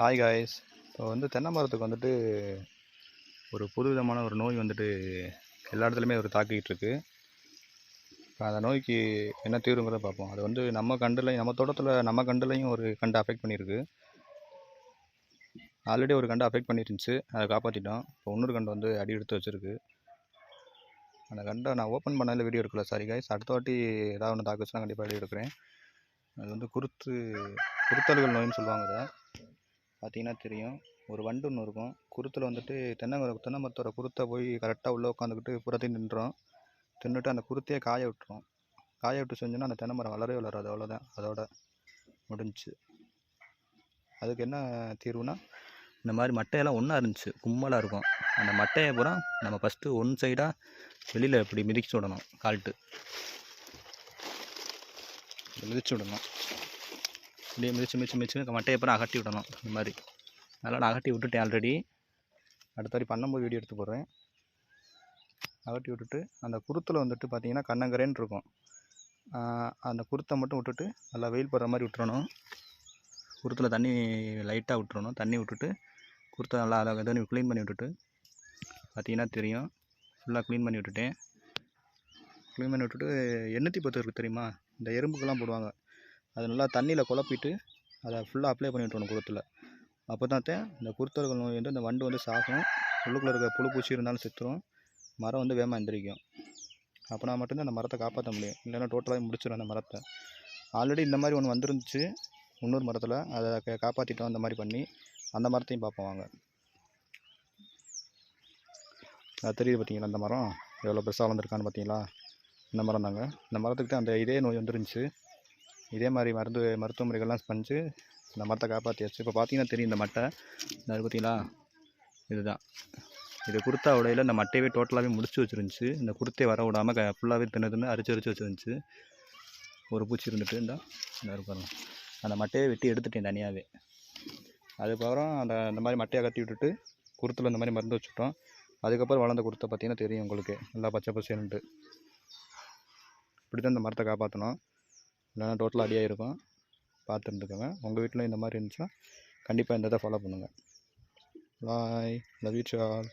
Hi guys இப்போ வந்து தென்னை மரத்துக்கு வந்துட்டு ஒரு புது விதமான ஒரு நோய் வந்துட்டு எல்லா இடத்துலையுமே ஒரு தாக்கிட்டு இருக்கு. இப்போ அந்த நோய்க்கு என்ன தீர்வுங்கிறத பார்ப்போம். அது வந்து நம்ம கண்டுலையும் நம்ம தோட்டத்தில் நம்ம கண்டுலையும் ஒரு கண்டு அஃபெக்ட் பண்ணியிருக்கு. ஆல்ரெடி ஒரு கண்டு அஃபெக்ட் பண்ணிருந்துச்சு. அதை காப்பாற்றிட்டோம் இப்போ இன்னொரு கண்டு வந்து அடி எடுத்து வச்சுருக்கு. அந்த கண்டை நான் ஓப்பன் பண்ணதில் வீடியோ எடுக்கல. சாரி காய்ஸ் அடுத்த வாட்டி ஏதாவது ஒன்று தாக்குச்சுன்னா கண்டிப்பாக வீடியோ எடுக்கிறேன். அது வந்து குருத்து குருத்தல்கள் நோயின்னு சொல்லுவாங்க அதை. பார்த்தீங்கன்னா தெரியும். ஒரு வண்டு ஒன்று இருக்கும். குருத்தில் வந்துட்டு தென்னை தென்னை மரத்தோட குருத்தை போய் கரெக்டாக உள்ளே உட்காந்துக்கிட்டு புறத்தையும் நின்றோம். தின்னுட்டு அந்த குருத்தையே காய விட்டுரும். காய விட்டு செஞ்சோன்னா அந்த தென்னை மரம் வளரவே வளராது. அவ்வளோதான் அதோட முடிஞ்சு. அதுக்கு என்ன தீர்வுனா இந்த மாதிரி மட்டையெல்லாம் ஒன்றா இருந்துச்சு. கும்பலாக இருக்கும். அந்த மட்டையை பூரா நம்ம ஃபஸ்ட்டு ஒன் சைடாக வெளியில் இப்படி மிதிச்சு விடணும். கால்ட்டு. மிதிச்சு விடணும். இப்படியே மிதிச்சு மிதிச்சு மிதிச்சு மட்டையை அப்புறம் அகட்டி விடணும். இந்த மாதிரி. அதனால் நான் அகட்டி விட்டுட்டேன் ஆல்ரெடி அடுத்த வாரி பண்ணும்போது வீடியோ எடுத்து போடுறேன். அகட்டி விட்டுட்டு அந்த குருத்தில் வந்துட்டு பார்த்தீங்கன்னா கண்ணங்கரேன்னு இருக்கும். அந்த குருத்தை மட்டும் விட்டுட்டு நல்லா வெயில் படுற மாதிரி விட்டுறணும். குருத்தில் தண்ணி லைட்டாக விட்டுறணும். தண்ணி விட்டுட்டு குருத்தை நல்லா அதை தண்ணி க்ளீன் பண்ணி விட்டுட்டு பார்த்தீங்கன்னா தெரியும். ஃபுல்லாக க்ளீன் பண்ணி விட்டுட்டேன். க்ளீன் பண்ணி விட்டுட்டு எண்ணூற்றி பத்து இருக்குது தெரியுமா? இந்த எறும்புக்கெல்லாம் போடுவாங்க. அது நல்லா தண்ணியில் குழப்பிட்டு அதை ஃபுல்லாக அப்ளை பண்ணி விட்டுறணும் குருத்தில் அப்போ தான் இந்த குருத்தர்கள் நோய் வந்து இந்த வண்டு வந்து சாகும் உள்ளுக்குள்ளே இருக்கிற புழு பூச்சி இருந்தாலும் செத்துரும். மரம் வந்து வேகமாக எந்திரிக்கும். அப்போனா மட்டும்தான் அந்த மரத்தை காப்பாற்ற முடியும். இல்லைன்னா டோட்டலாக முடிச்சிடும் அந்த மரத்தை. ஆல்ரெடி இந்த மாதிரி ஒன்று வந்துருந்துச்சு இன்னொரு மரத்தில். அதை காப்பாற்றிட்டோம் அந்த மாதிரி பண்ணி அந்த மரத்தையும் பார்ப்போம் வாங்க. அது தெரியுது பார்த்தீங்களா அந்த மரம்? எவ்வளோ பெருசாக வளர்ந்துருக்கான்னு பார்த்தீங்களா இந்த மரம் தாங்க. இந்த மரத்துக்கு தான் அந்த இதே நோய் வந்துருந்துச்சு. இதே மாதிரி மருந்து மருத்துவ முறைகள்லாம் இந்த மரத்தை காப்பாற்றியாச்சு இப்போ பார்த்தீங்கன்னா தெரியும் இந்த மட்டை. இந்த பார்த்தீங்களா இதுதான். இது குருத்தா உடையில் இந்த மட்டையவே டோட்டலாகவே முடிச்சு வச்சுருந்துச்சு. இந்த குர்த்தையை வர விடாமல் க ஃபுல்லாகவே தின்னு தின்னு அரிச்சு அரிச்சு வச்சுருந்துச்சு. ஒரு பூச்சி இருந்துட்டு இந்த இந்த இருக்கு அந்த மட்டையை வெட்டி எடுத்துட்டேன் தனியாகவே அதுக்கப்புறம் அந்த இந்த மாதிரி மட்டையை கட்டி விட்டுட்டு குருத்தில் இந்த மாதிரி மருந்து வச்சுட்டோம். அதுக்கப்புறம் வளர்ந்த குருத்தை பார்த்தீங்கன்னா தெரியும் உங்களுக்கு. நல்லா பச்சை பசேன்ட்டு இப்படி தான் இந்த மரத்தை காப்பாற்றணும் இல்லைன்னா டோட்டலாக அடியாக இருக்கும் பார்த்துருந்துக்கோங்க உங்கள் வீட்டில் இந்த மாதிரி இருந்துச்சுன்னா கண்டிப்பாக இந்த இதை ஃபாலோ பண்ணுங்கள் பாய் லவ் யூ ஆல்